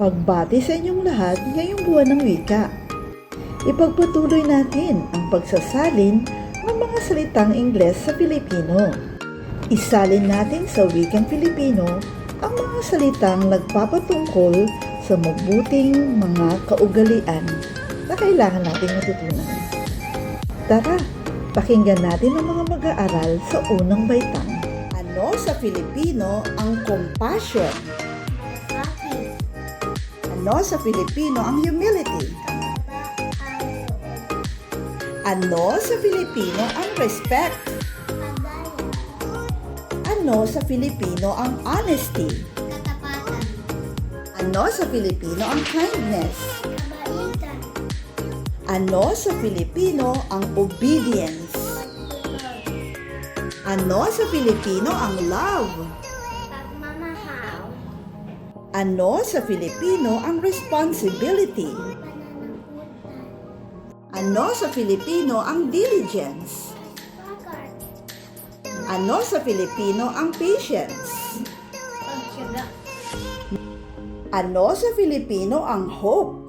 pagbati sa inyong lahat ngayong buwan ng wika. Ipagpatuloy natin ang pagsasalin ng mga salitang Ingles sa Filipino. Isalin natin sa wikang Filipino ang mga salitang nagpapatungkol sa mabuting mga kaugalian na kailangan nating matutunan. Tara, pakinggan natin ang mga mag-aaral sa unang baitang. Ano sa Filipino ang compassion? Ano sa Filipino ang humility? Ano sa Filipino ang respect? Ano sa Filipino ang honesty? Ano sa Filipino ang kindness? Ano sa Filipino ang obedience? Ano sa Filipino ang love? Ano sa Filipino ang responsibility? Ano sa Filipino ang diligence? Ano sa Filipino ang patience? Ano sa Filipino ang hope?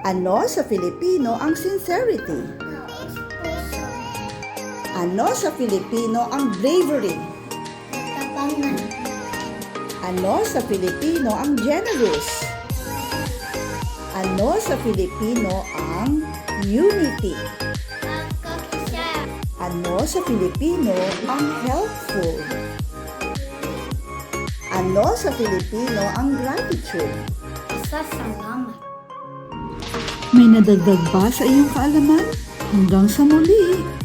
Ano sa Filipino ang sincerity? Ano sa Filipino ang bravery? Katapangan. Ano sa Filipino ang generous? Ano sa Filipino ang unity? Ano sa Filipino ang helpful? Ano sa Filipino ang gratitude? Pasasalamat. May nadagdag ba sa iyong kaalaman? Hanggang sa muli!